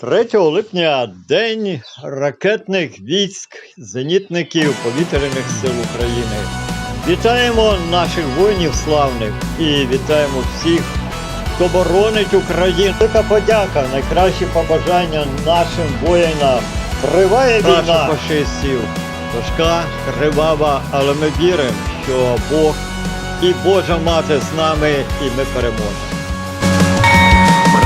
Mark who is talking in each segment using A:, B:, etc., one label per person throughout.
A: 3 липня День ракетних військ зенітників повітряних сил України. Вітаємо наших воїнів славних і вітаємо всіх, хто боронить Україну. Велика подяка, найкращі побажання нашим воїнам. Триває війна фашистів. Важка, кривава, але ми віримо, що Бог і Божа мати з нами, і ми переможемо.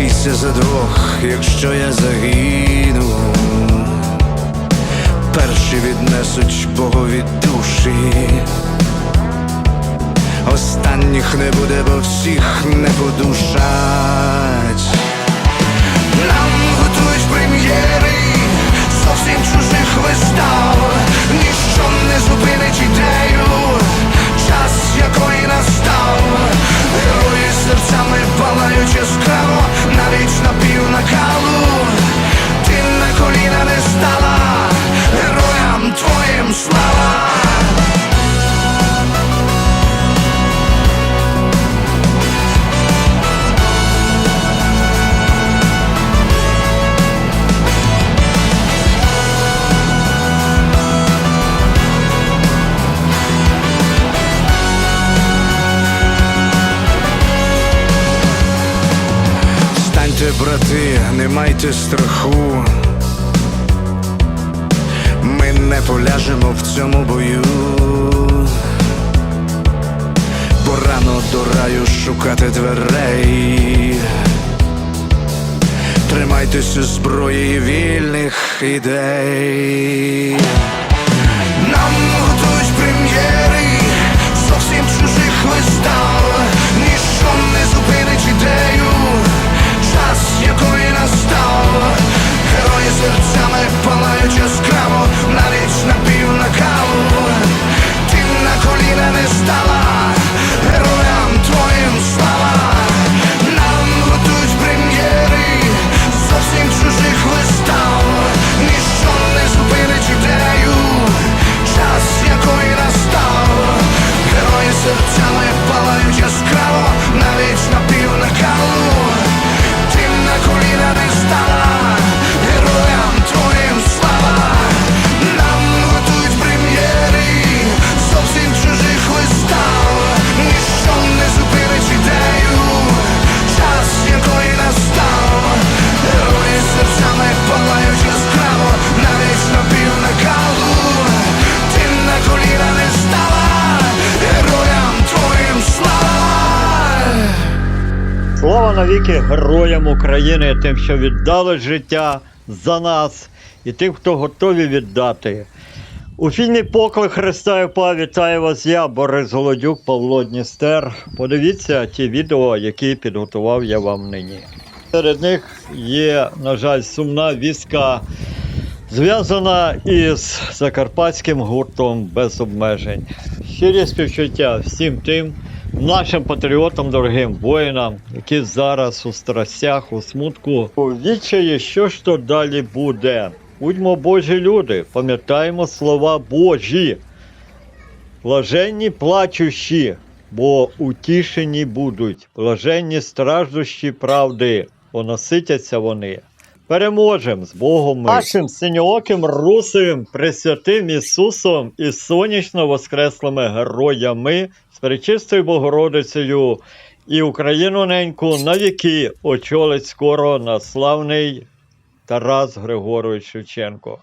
B: Бийся за двох, якщо я загину. Перші віднесуть Богові душі. Останніх не буде, бо всіх не подушать. Нам готують прем'єри зовсім чужих вистав. Ніщо не зупинить ідею, час якої настав. Герої серцями палають яскраво, шукати дверей. Тримайтеся зброї вільних ідей. Нам готують прем'єри зовсім чужих вистав. Ніщо не зупинить ідею, час якої настав. Герої серцями палають яскраво,
A: навіки героям України, тим, що віддали життя за нас, і тим, хто готові віддати. У фільмі Поклик Христа і вітаю вас я, Борис Голодюк, Павло Дністер. Подивіться ті відео, які підготував я вам нині. Серед них є, на жаль, сумна візка, зв'язана із закарпатським гуртом без обмежень. Щирі співчуття всім тим, нашим патріотам, дорогим воїнам, які зараз у страстях, у смутку, відчаї, що ж то далі буде. Будьмо Божі люди, пам'ятаємо слова Божі. Блаженні плачущі, бо утішені будуть, блаженні страждущі правди, бо наситяться вони. Переможем з Богом ми. Нашим синьооким русовим пресвятим Ісусом і сонячно воскреслими героями з Пречистою Богородицею і Україну неньку навіки очолить скоро на славний Тарас Григорович Шевченко.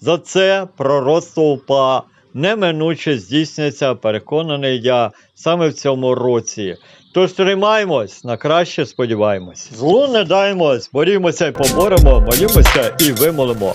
A: За це пророцтво УПА неминуче здійсниться, переконаний я саме в цьому році. Тож тримаємось, на краще сподіваємось. Злу не даємось, борімося і поборемо, молімося і вимолимо.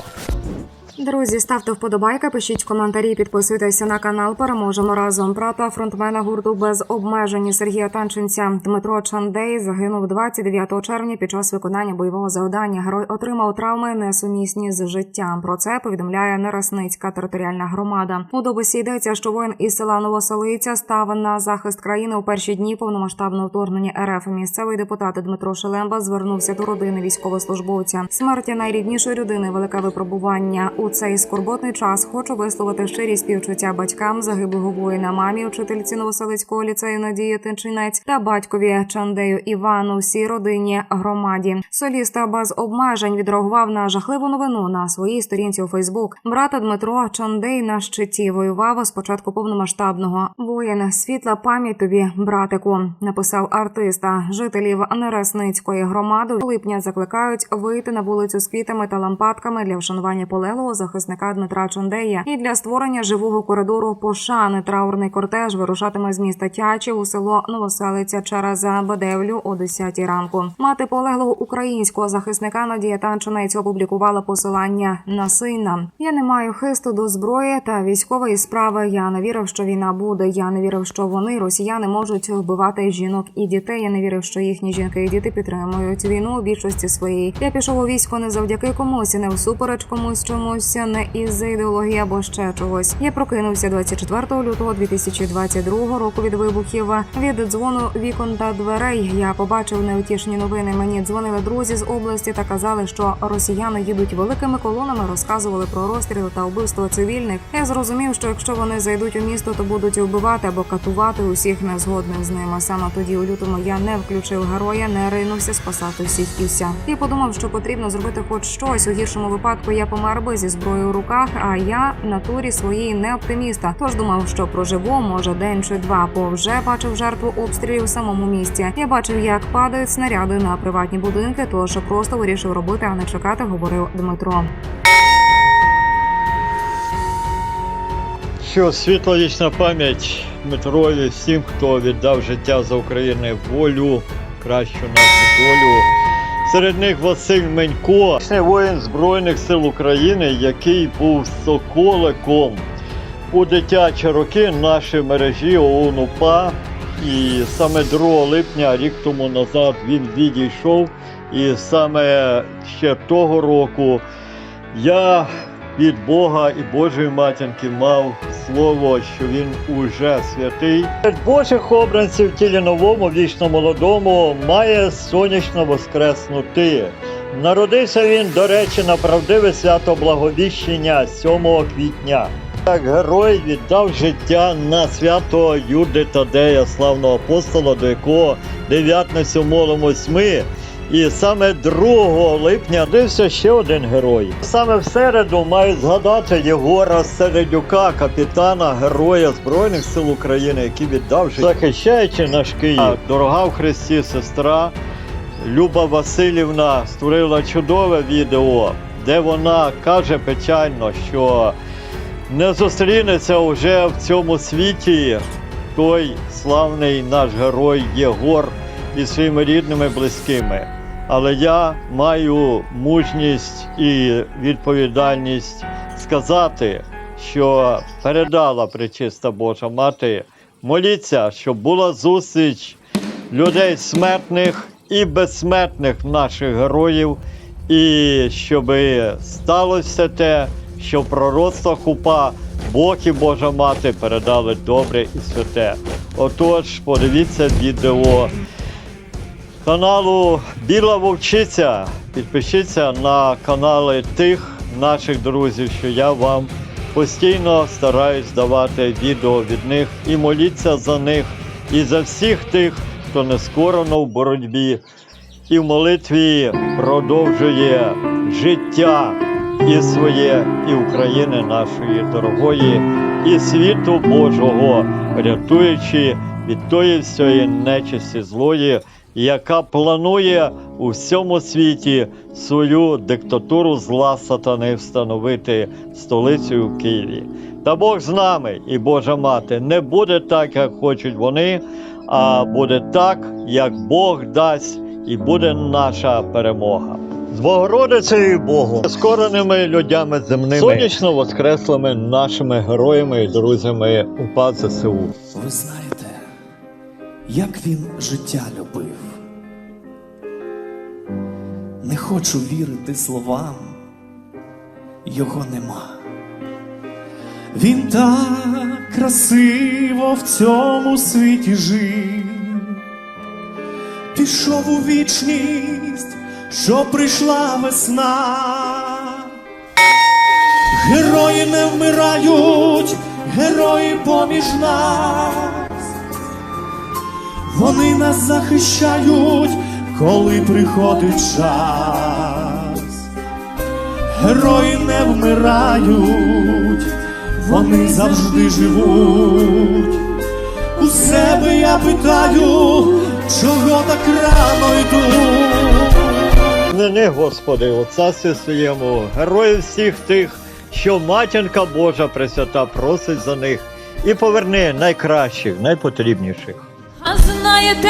C: Друзі, ставте вподобайки, пишіть коментарі, підписуйтеся на канал. Переможемо разом. Брата фронтмена гурту без обмежень Сергія Танченця Дмитро Чандей загинув 29 червня під час виконання бойового завдання. Герой отримав травми несумісні з життям. Про це повідомляє Нерасницька територіальна громада. У дописі йдеться, що воїн із села Новоселиця став на захист країни у перші дні повномасштабного вторгнення РФ. Місцевий депутат Дмитро Шелемба звернувся до родини військовослужбовця. Смерть найріднішої людини велике випробування у цей скорботний час. Хочу висловити щирі співчуття батькам загиблого воїна, мамі, учительці Новоселицького ліцею Надії Тинчинець та батькові Чандею Івану, всій родині громаді. Соліста без обмежень відреагував на жахливу новину на своїй сторінці у Фейсбук. Брата Дмитро Чандей на щиті воював з початку повномасштабного воїн. Світла пам'ять тобі, братику, написав артиста. Жителів Нересницької громади липня закликають вийти на вулицю з квітами та лампадками для вшанування полеглого захисника Дмитра Чандея і для створення живого коридору пошани. Траурний кортеж вирушатиме з міста Тячів у село Новоселиця через Бадевлю о 10 ранку. Мати полеглого українського захисника Надія Танчинець опублікувала посилання на сина. Я не маю хисту до зброї та військової справи. Я не вірив, що війна буде. Я не вірив, що вони, росіяни, можуть вбивати жінок і дітей. Я не вірив, що їхні жінки і діти підтримують війну у більшості своїй. Я пішов у військо не завдяки комусь, і не всупереч комусь чомусь, не із ідеології або ще чогось. Я прокинувся 24 лютого 2022 року від вибухів. Від дзвону вікон та дверей я побачив неутішні новини. Мені дзвонили друзі з області та казали, що росіяни їдуть великими колонами, розказували про розстріли та вбивство цивільних. Я зрозумів, що якщо вони зайдуть у місто, то будуть вбивати або катувати усіх незгодних з ними. Саме тоді у лютому я не включив героя, не ринувся спасати всіх і вся. І подумав, що потрібно зробити хоч щось. У гіршому випадку я помер би зі зброєю в руках. А я в натурі своїй не оптиміста. Тож думав, що проживу може день чи два, бо вже бачив жертву обстрілів у самому місті. Я бачив, як падають снаряди на приватні будинки. Тож просто вирішив робити, а не чекати, говорив Дмитро.
A: Що світла вічна пам'ять Дмитрові, всім, хто віддав життя за України волю, кращу нашу долю. Серед них Василь Менько, воїн Збройних сил України, який був соколиком у дитячі роки нашої мережі ОУН УПА. І саме 2 липня, рік тому назад, він відійшов. І саме ще того року я від Бога і Божої матінки мав слово, що він уже святий. Божих обранців в тілі новому, вічно молодому, має сонячно воскреснути. Народився він, до речі, на правдиве свято Благовіщення 7 квітня. Як герой віддав життя на свято Юди Тадея, славного апостола, до якого дев'ятницю молимось ми. І саме 2 липня родився ще один герой. Саме в середу мають згадати Єгора Середюка, капітана героя Збройних сил України, який віддав життя, захищаючи наш Київ. Дорога в Христі сестра Люба Васильівна створила чудове відео, де вона каже печально, що не зустрінеться вже в цьому світі той славний наш герой Єгор із своїми рідними близькими. Але я маю мужність і відповідальність сказати, що передала пречиста Божа Мати. Моліться, щоб була зустріч людей смертних і безсмертних наших героїв, і щоб сталося те, що в пророцтвах упа Бог і Божа Мати передали добре і святе. Отож, подивіться відео каналу Біла Вовчиця. Підпишіться на канали тих наших друзів, що я вам постійно стараюсь давати відео від них і моліться за них і за всіх тих, хто не скорено в боротьбі і в молитві продовжує життя і своє, і України нашої дорогої, і світу Божого, рятуючи від тої всієї нечисті злої, яка планує у всьому світі свою диктатуру зла сатани встановити столицею в Києві. Та Бог з нами і Божа мати не буде так, як хочуть вони, а буде так, як Бог дасть, і буде наша перемога. з Богородицею і Богом, скореними людьми земними, сонячно воскреслими нашими героями і друзями УПА ЗСУ.
D: Ви знаєте, як він життя любив. Не хочу вірити словам, його нема. Він так красиво в цьому світі жив, пішов у вічність, що прийшла весна. Герої не вмирають, герої поміж нас. Вони нас захищають, коли приходить час. Герої не вмирають, вони завжди живуть. У себе я питаю, чого так рано йдуть.
A: Не не, Господи, у царстві своєму, героїв всіх тих, що матінка Божа Пресвята просить за них, і поверни найкращих, найпотрібніших.
E: А знаєте,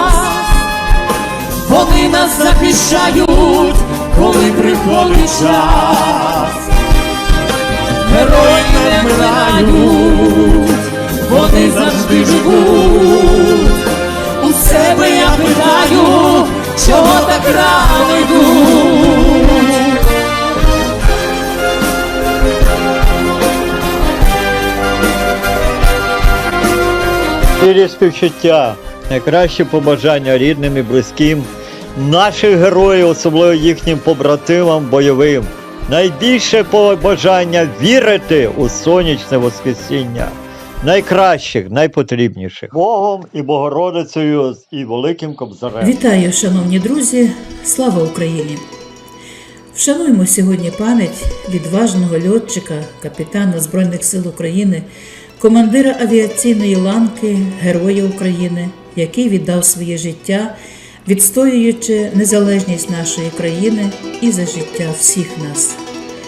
E: Вони нас захищають, коли приходить час. Герої не вмирають, вони завжди живуть. У себе я питаю, чого так рано йдуть.
A: Щирі співчуття, найкращі побажання рідним і близьким, наших героїв, особливо їхнім побратимам бойовим. Найбільше побажання вірити у сонячне Воскресіння, найкращих, найпотрібніших. Богом і Богородицею і великим кобзарем.
F: Вітаю, шановні друзі! Слава Україні! Вшануємо сьогодні пам'ять відважного льотчика, капітана Збройних сил України, командира авіаційної ланки, Героя України, який віддав своє життя, відстоюючи незалежність нашої країни і за життя всіх нас.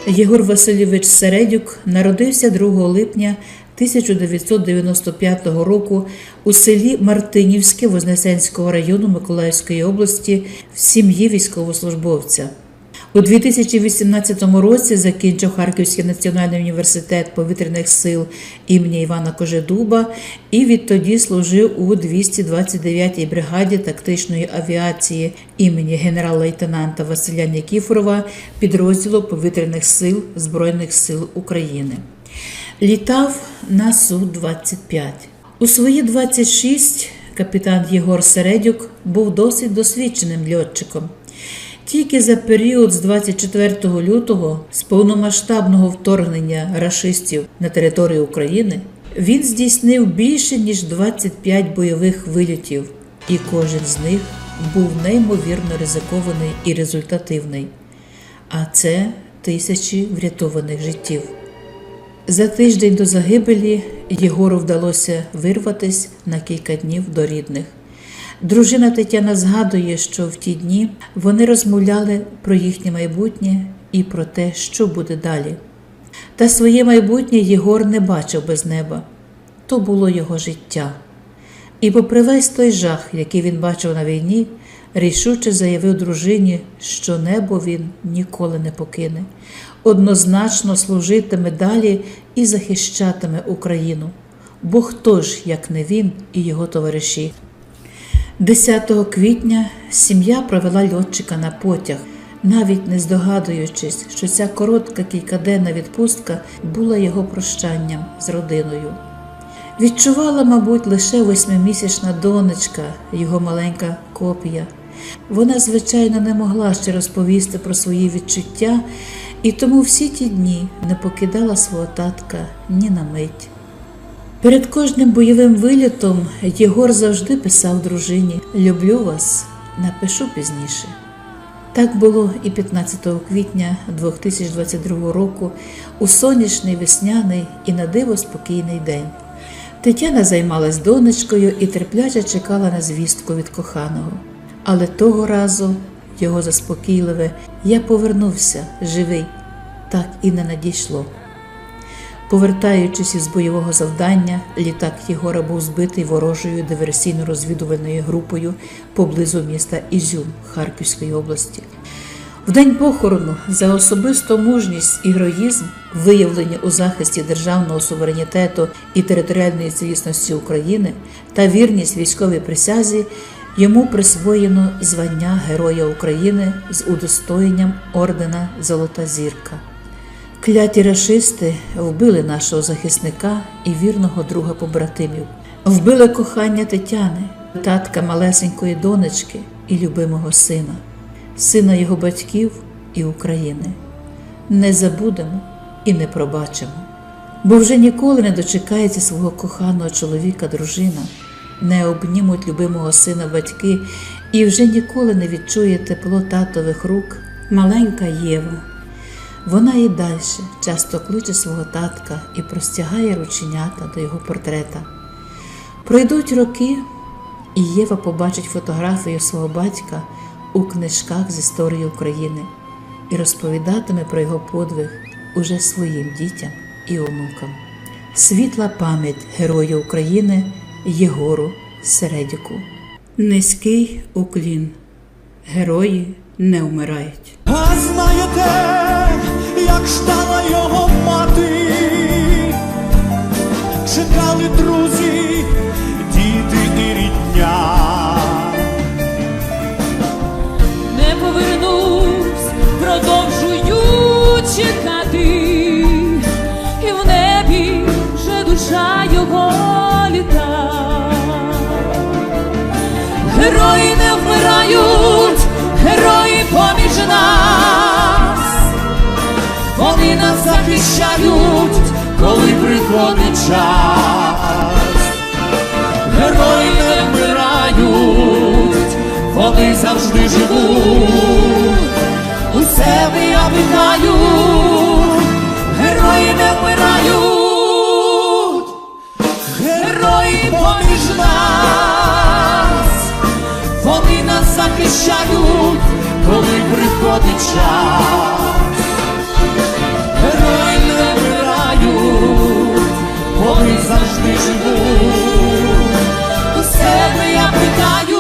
F: Єгор Васильович Середюк народився 2 липня 1995 року у селі Мартинівське Вознесенського району Миколаївської області в сім'ї військовослужбовця. У 2018 році закінчив Харківський національний університет повітряних сил імені Івана Кожедуба і відтоді служив у 229-й бригаді тактичної авіації імені генерал-лейтенанта Василя Нікіфорова підрозділу повітряних сил Збройних сил України. Літав на Су-25. У свої 26 капітан Єгор Середюк був досить досвідченим льотчиком. Тільки за період з 24 лютого з повномасштабного вторгнення рашистів на територію України він здійснив більше ніж 25 бойових вильотів, і кожен з них був неймовірно ризикований і результативний. А це тисячі врятованих життів. За тиждень до загибелі Єгору вдалося вирватися на кілька днів до рідних. Дружина Тетяна згадує, що в ті дні вони розмовляли про їхнє майбутнє і про те, що буде далі. Та своє майбутнє Єгор не бачив без неба то було його життя. І, попри весь той жах, який він бачив на війні, рішуче заявив дружині, що небо він ніколи не покине, однозначно служитиме далі і захищатиме Україну. Бо хто ж, як не він і його товариші? 10 квітня сім'я провела льотчика на потяг, навіть не здогадуючись, що ця коротка кількаденна відпустка була його прощанням з родиною. Відчувала, мабуть, лише восьмимісячна донечка, його маленька копія. Вона, звичайно, не могла ще розповісти про свої відчуття, і тому всі ті дні не покидала свого татка ні на мить. Перед кожним бойовим вилітом Єгор завжди писав дружині: Люблю вас, напишу пізніше. Так було і 15 квітня 2022 року у сонячний весняний і на диво спокійний день. Тетяна займалась донечкою і терпляче чекала на звістку від коханого. Але того разу його заспокійливе Я повернувся живий, так і не надійшло. Повертаючись із бойового завдання, літак Єгора був збитий ворожою диверсійно-розвідувальною групою поблизу міста Ізюм Харківської області. В день похорону за особисту мужність і героїзм, виявлені у захисті державного суверенітету і територіальної цілісності України та вірність військовій присязі, йому присвоєно звання Героя України з удостоєнням ордена Золота Зірка. Кляті рашисти вбили нашого захисника і вірного друга побратимів, вбили кохання Тетяни, татка малесенької донечки і любимого сина, сина його батьків і України. Не забудемо і не пробачимо, бо вже ніколи не дочекається свого коханого чоловіка, дружина, не обнімуть любимого сина батьки і вже ніколи не відчує тепло татових рук маленька Єва. Вона і далі часто кличе свого татка і простягає рученята до його портрета. Пройдуть роки, і Єва побачить фотографію свого батька у книжках з історії України і розповідатиме про його подвиг уже своїм дітям і онукам. Світла пам'ять Герою України Єгору Середіку. Низький уклін. Герої не вмирають.
D: А знаєте, ждала його мати, чекали друзі, діти і рідня.
E: не повернусь, продовжую чекати, нас коли приходить час. Герої не вмирають, вони завжди живуть. У себе я вітаю, герої не вмирають, герої поміж вони нас захищають, коли приходить час. Вони завжди живу. У себе я питаю.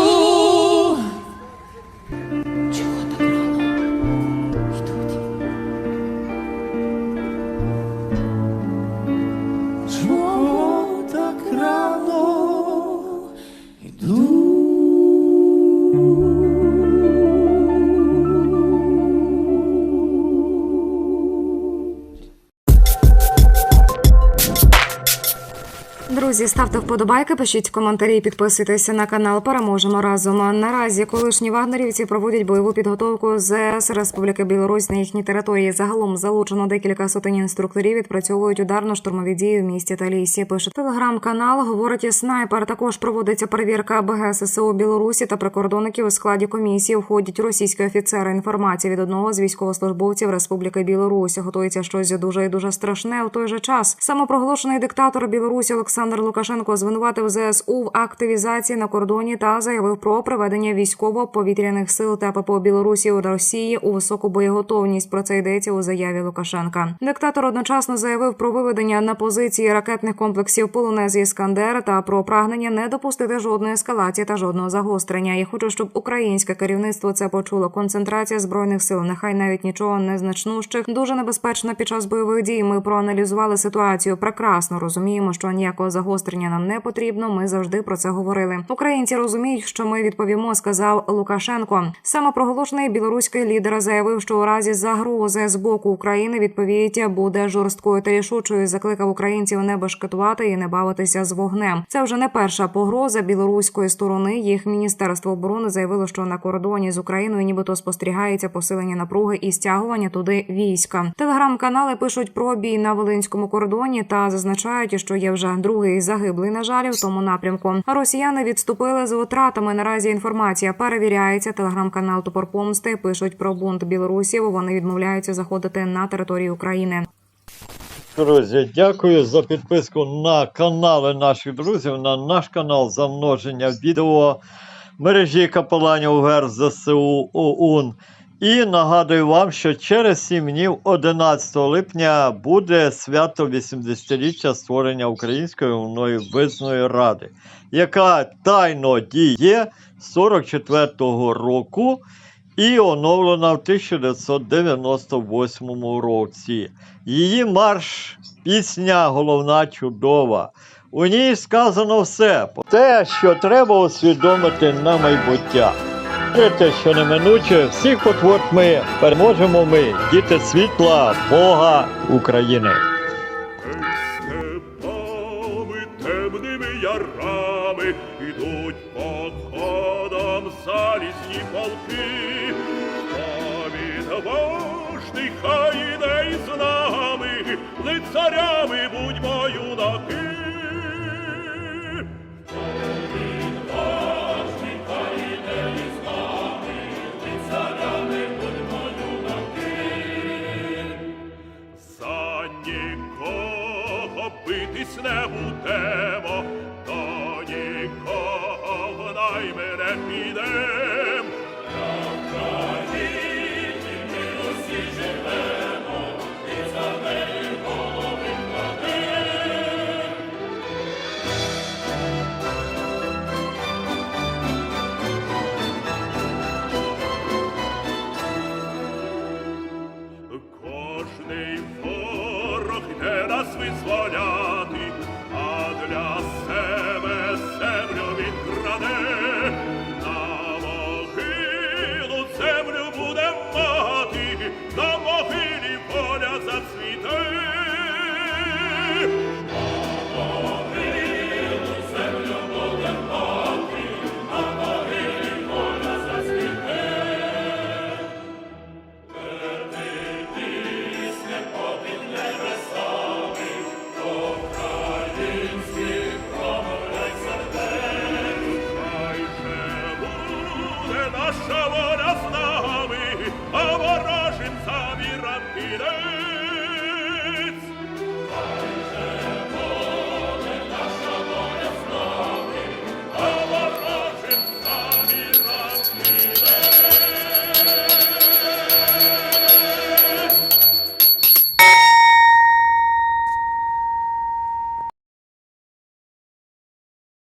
C: Друзі, ставте вподобайки, пишіть коментарі, підписуйтеся на канал. Переможемо разом. А Наразі колишні вагнерівці проводять бойову підготовку ЗС Республіки Білорусь на їхній території. Загалом залучено декілька сотень інструкторів. Відпрацьовують ударно-штурмові дії в місті та лісі. Пише телеграм-канал. Говорить і снайпер. Також проводиться перевірка БГ ССО Білорусі та прикордонників у складі комісії. Входять російські офіцери. Інформація від одного з військовослужбовців Республіки Білорусь. Готується щось дуже і дуже страшне. У той же час самопроголошений диктатор Білорусі Олександр Лукашенко звинуватив ЗСУ в активізації на кордоні та заявив про приведення військово-повітряних сил та ППО Білорусі у Росії у високу боєготовність. Про це йдеться у заяві Лукашенка. Диктатор одночасно заявив про виведення на позиції ракетних комплексів полонез Іскандер та про прагнення не допустити жодної ескалації та жодного загострення. Я хочу, щоб українське керівництво це почуло. Концентрація збройних сил, нехай навіть нічого незначнущих, дуже небезпечна під час бойових дій. Ми проаналізували ситуацію. Прекрасно розуміємо, що ніякого загострення нам не потрібно. Ми завжди про це говорили. Українці розуміють, що ми відповімо, сказав Лукашенко. Саме проголошений білоруський лідер заявив, що у разі загрози з боку України відповідь буде жорсткою та рішучою. Закликав українців не башкетувати і не бавитися з вогнем. Це вже не перша погроза білоруської сторони. Їх міністерство оборони заявило, що на кордоні з Україною нібито спостерігається посилення напруги і стягування туди війська. Телеграм-канали пишуть про бій на волинському кордоні та зазначають, що є вже другий загиблий, на жаль, в тому напрямку. Росіяни відступили з втратами. Наразі інформація перевіряється. Телеграм-канал Топор Помсти пишуть про бунт білорусів. Вони відмовляються заходити на територію України.
A: Друзі, дякую за підписку на канали наших друзів, на наш канал за множення відео мережі капеланів УГР ЗСУ ОУН. І нагадую вам, що через 7 днів, 11 липня, буде свято 80-річчя створення Української визної ради, яка тайно діє з 44-го року і оновлена в 1998 році. Її марш, пісня головна чудова. У ній сказано все. Те, що треба усвідомити на майбуття. Те, що неминуче, всіх потвор ми переможемо ми, діти світла, Бога України.